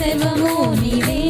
శవము నీవే.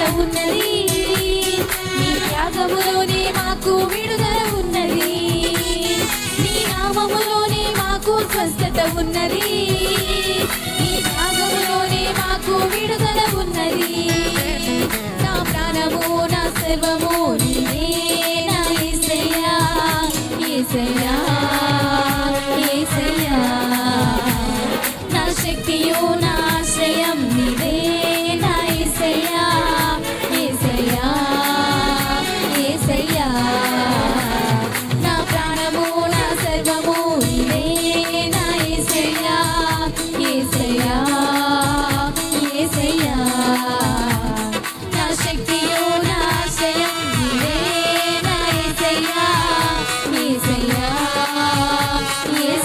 విడుదల ఉన్నది. నీ త్యాగములోనే మాకు విడుదల ఉన్నది. నీ నామములోనే మాకు స్వస్థత ఉన్నది. నీ త్యాగములోనే మాకు విడుదల ఉన్నది. నా ప్రాణము నా సర్వము Yes.